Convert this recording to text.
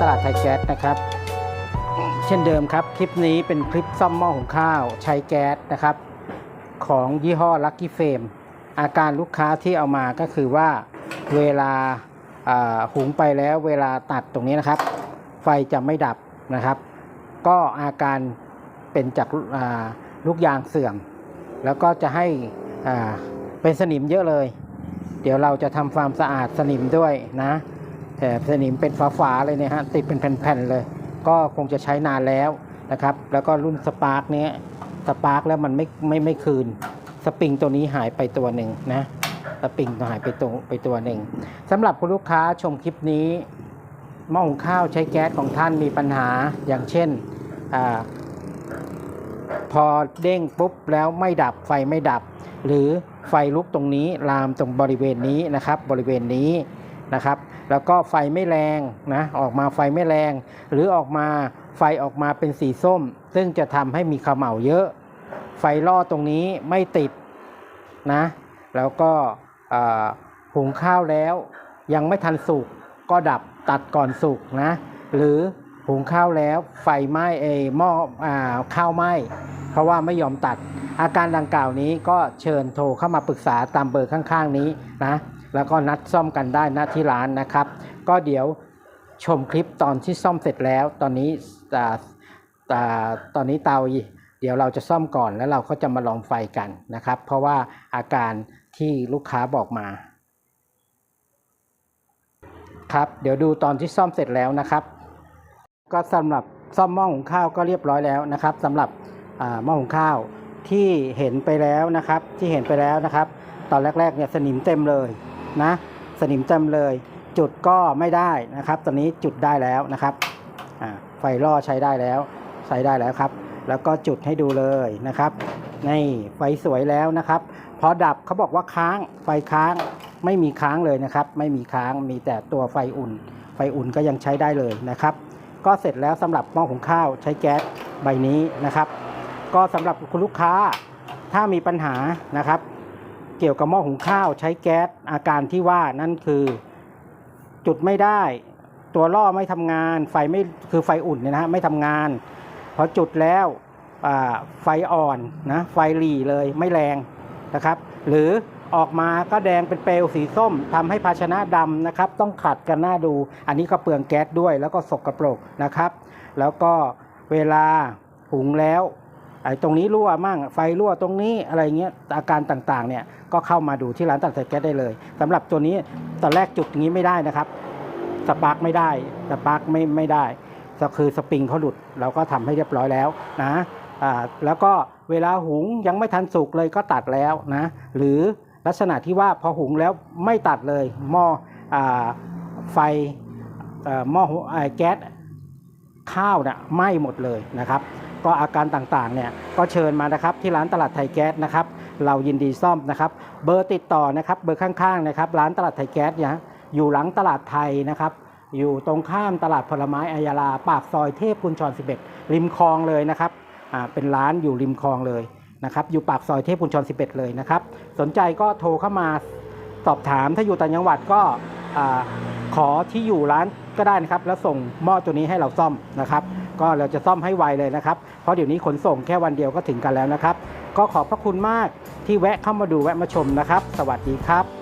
ตลาดไทยแก๊สนะครับ เช่นเดิมครับ คลิปนี้เป็นคลิปซ่อมหม้อหุงข้าวใช้แก๊สนะครับ ของยี่ห้อ Lucky Frame อาการลูกค้าที่เอามาก็คือว่าเวลาาหุงไปแล้วเวลาตัดตรงนี้นะครับ ไฟจะไม่ดับนะครับ ก็อาการเป็นจากาลูกยางเสื่อม แล้วก็จะให้เป็นสนิมเยอะเลย เดี๋ยวเราจะทำความสะอาดสนิมด้วยนะ แต่สนิมเป็นฝาๆเลยเนี่ยฮะติดเป็นแผ่นๆเลย ก็คงจะใช้นานแล้วนะครับ แล้วก็รุ่นสปาร์กเนี้ยสปาร์กแล้วมันไม่ไม่ไม่คืน สปริงตัวนี้หายไปตัวหนึ่งนะสปริงหายไปตัวไปตัวหนึ่งสำหรับคุณลูกค้าชมคลิปนี้หม้อหุงข้าวใช้แก๊สของท่านมีปัญหาอย่างเช่นอพอเด้งปุ๊บแล้วไม่ดับไฟไม่ดับ หรือไฟลุกตรงนี้ลามตรงบริเวณนี้นะครับ บริเวณนี้ นะครับ แล้วก็ไฟไม่แรงนะออกมาไฟไม่แรง หรือออกมาไฟออกมาเป็นสีส้ม ซึ่งจะทำให้มีขมเหลาเยอะ ไฟล่อตรงนี้ไม่ติดนะแล้วก็หุงข้าวแล้ว ยังไม่ทันสุกก็ดับตัดก่อนสุกนะหรือหุงข้าวแล้วไฟไหม้เออหม้ออข้าวไหม้เพราะว่าไม่ยอมตัด อาการดังกล่าวนี้ก็เชิญโทรเข้ามาปรึกษาตามเบอร์ข้าง ๆ นี้นะ แล้วก็นัดซ่อมกันได้ณที่ร้านนะครับ ก็เดี๋ยวชมคลิปตอนที่ซ่อมเสร็จแล้ว ตอนนี้อ่าอ่ตอนนี้เตาเดี๋ยวเราจะซ่อมก่อนแล้วเราก็จะมาลองไฟกันนะครับ เพราะว่าอาการที่ลูกค้าบอกมา ครับเดี๋ยวดูตอนที่ซ่อมเสร็จแล้วนะครับ ก็สำหรับซ่อมหม้อหุงข้าวก็เรียบร้อยแล้วนะครับสำหรับหม้อหุงข้าวที่เห็นไปแล้วนะครับ ที่เห็นไปแล้วนะครับ ตอนแรกๆเนี่ยสนิมเต็มเลย นะสนิมเต็มเลย จุดก็ไม่ได้นะครับตอนนี้จุดได้แล้วนะครับไฟล่อใช้ได้แล้วใช้ได้แล้วครับ แล้วก็จุดให้ดูเลยนะครับนี่ไฟสวยแล้วนะครับ พอดับเขาบอกว่าค้างไฟค้างไม่มีค้างเลยนะครับ ไม่มีค้างมีแต่ตัวไฟอุ่น ไฟอุ่นก็ยังใช้ได้เลยนะครับ ก็เสร็จแล้วสำหรับหม้อหุงข้าวใช้แก๊สใบนี้นะครับ ก็สำหรับคุณลูกค้าถ้ามีปัญหานะครับ เกี่ยวกับหม้อหุงข้าวใช้แก๊สอาการที่ว่านั่นคือจุดไม่ได้ ตัวล่อไม่ทำงาน ไฟไม่คือไฟอุ่นเนี่ยนะฮะไม่ทำงานพอจุดแล้วไฟอ่อนนะไฟหลีเลยไม่แรงนะครับ หรือออกมาก็แดงเป็นเปลวสีส้มทำให้ภาชนะดำนะครับ ต้องขัดกันหน้าดู อันนี้ก็เปลืองแก๊สด้วย แล้วก็สกรปรกนะครับ แล้วก็เวลาหุงแล้ว ไอ้ตรงนี้รั่วมั่งไฟรั่วตรงนี้อะไรเงี้ยอาการต่างๆเนี่ยก็เข้ามาดูที่ร้านตัดสายแก๊สได้เลยสำหรับตัวนี้ตอนแรกจุดนี้ไม่ได้นะครับสปาร์กไม่ได้สปาร์กไม่ไม่ได้ก็คือสปริงเขาหลุดเราก็ทำให้เรียบร้อยแล้วนะอ่าแล้วก็เวลาหุงยังไม่ทันสุกเลยก็ตัดแล้วนะหรือลักษณะที่ว่าพอหุงแล้วไม่ตัดเลยหม้ออาไฟอ่อหม้อหุงอ่าแก๊สข้าวเนี่ยไหม้หมดเลยนะครับ ก็อาการต่างๆเนี่ยก็เชิญมานะครับที่ร้านตลาดไทยแก๊สนะครับเรายินดีซ่อมนะครับ เบอร์ติดต่อนะครับเบอร์ข้างๆนะครับร้านตลาดไทยแก๊สเนี่ยอยู่หลังตลาดไทยนะครับอยู่ตรงข้ามตลาดผลไม้อายาลาปากซอยเทพกุญชร 11 ริมคลองเลยนะครับอ่าเป็นร้านอยู่ริมคลองเลยนะครับอยู่ปากซอยเทพกุญชร 11 เลยนะครับสนใจก็โทรเข้ามาสอบถามถ้าอยู่ต่างจังหวัดก็อขอที่อยู่ร้านก็ได้นะครับ แล้วส่งหม้อตัวนี้ให้เราซ่อมนะครับ ก็เราจะซ่อมให้ไวเลยนะครับ เพราะเดี๋ยวนี้ขนส่งแค่วันเดียวก็ถึงกันแล้วนะครับ ก็ขอบพระคุณมากที่แวะเข้ามาดูแวะมาชมนะครับ สวัสดีครับ